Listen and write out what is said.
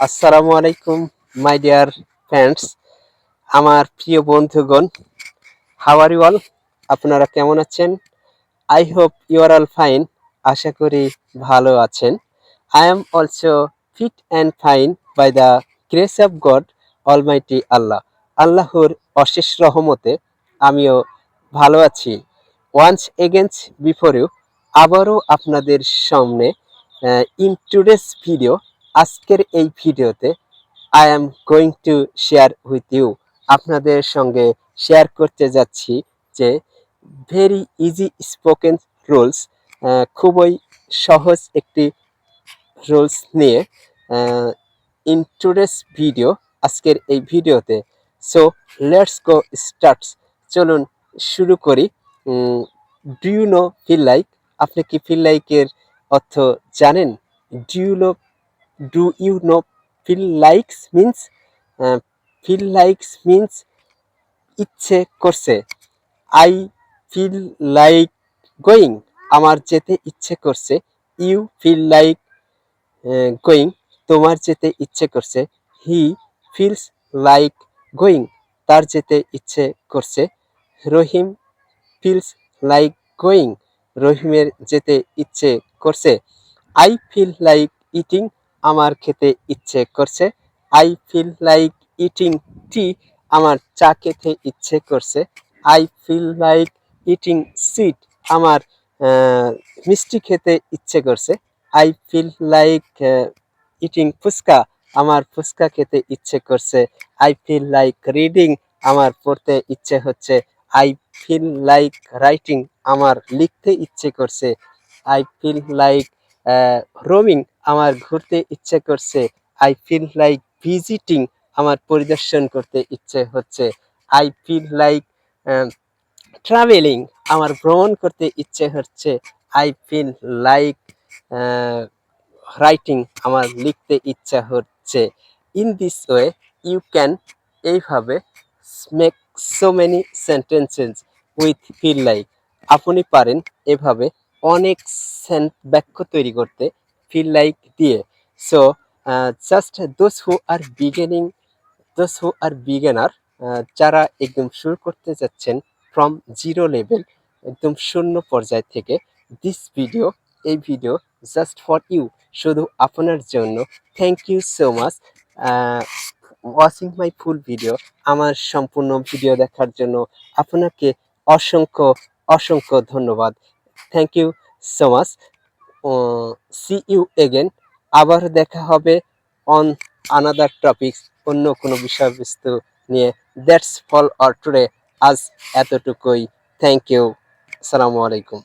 আসসালামু আলাইকুম my dear friends আমার প্রিয় বন্ধুগণ হাওয়ার ইউ অল আপনারা কেমন আছেন? I hope you are all fine আশা করি ভালো আছেন। I am also fit and fine by the grace of God almighty আল্লাহ আল্লাহর অশেষ রহমতে আমিও ভালো আছি। ওয়ান্স এগেন্স বিফোর ইউ আবারও আপনাদের সামনে ইন টুডেস ভিডিও আজকের এই ভিডিওতে I am going to share with you আপনাদের সঙ্গে শেয়ার করতে যাচ্ছি যে ভেরি ইজি স্পোকেন রুলস খুবই সহজ একটি রুলস নিয়ে ইন ভিডিও আজকের এই ভিডিওতে। সো লেটস গো স্টার্টস চলুন শুরু করি। Do you know feel like আপনি কি ফিল লাইকের অর্থ জানেন? Do you know do you know feel likes means feel likes means ইচ্ছে করছে। আই ফিল লাইক গোয়িং আমার যেতে ইচ্ছে করছে। ইউ ফিল লাইক গোয়িং তোমার যেতে ইচ্ছে করছে। হি ফিলস লাইক গোয়িং তার যেতে ইচ্ছে করছে। রহিম ফিলস লাইক গোয়িং রহিমের যেতে ইচ্ছে করছে। আই ফিল লাইক ইটিং আমার খেতে ইচ্ছে করছে। I feel like eating tea আমার চা খেতে ইচ্ছে করছে। I feel like eating sweet আমার মিষ্টি খেতে ইচ্ছে করছে। I feel like eating phuchka আমার ফুচকা খেতে ইচ্ছে করছে। আই ফিল লাইক রিডিং আমার পড়তে ইচ্ছে হচ্ছে। আই ফিল লাইক রাইটিং আমার লিখতে ইচ্ছে করছে। আই ফিল লাইক রোমিং আমার ঘুরতে ইচ্ছে করছে। আই ফিল লাইক ভিজিটিং আমার পরিদর্শন করতে ইচ্ছে হচ্ছে। আই ফিল লাইক ট্রাভেলিং আমার ভ্রমণ করতে ইচ্ছে হচ্ছে। আই ফিল লাইক রাইটিং আমার লিখতে ইচ্ছা হচ্ছে। In this way you can এইভাবে make so many sentences with feel like আপনি পারেন এভাবে অনেক সেন্ট বাক্য তৈরি করতে ফিল লাইক দিয়ে। So just those who are beginning those who are beginner যারা একদম শুরু করতে যাচ্ছেন ফ্রম জিরো লেভেল একদম শূন্য পর্যায় থেকে দিস ভিডিও এই ভিডিও জাস্ট ফর ইউ শুধু আপনার জন্য। Thank you so much watching my full video আমার সম্পূর্ণ ভিডিও দেখার জন্য আপনাকে অসংখ্য অসংখ্য ধন্যবাদ। Thank you so much see you again আবার দেখা হবে অন আনাদার টপিকস অন্য কোনো বিষয়বস্তু নিয়ে। দ্যাটস ফল অর টুডে আজ এতটুকুই। থ্যাংক ইউ আসসালামু আলাইকুম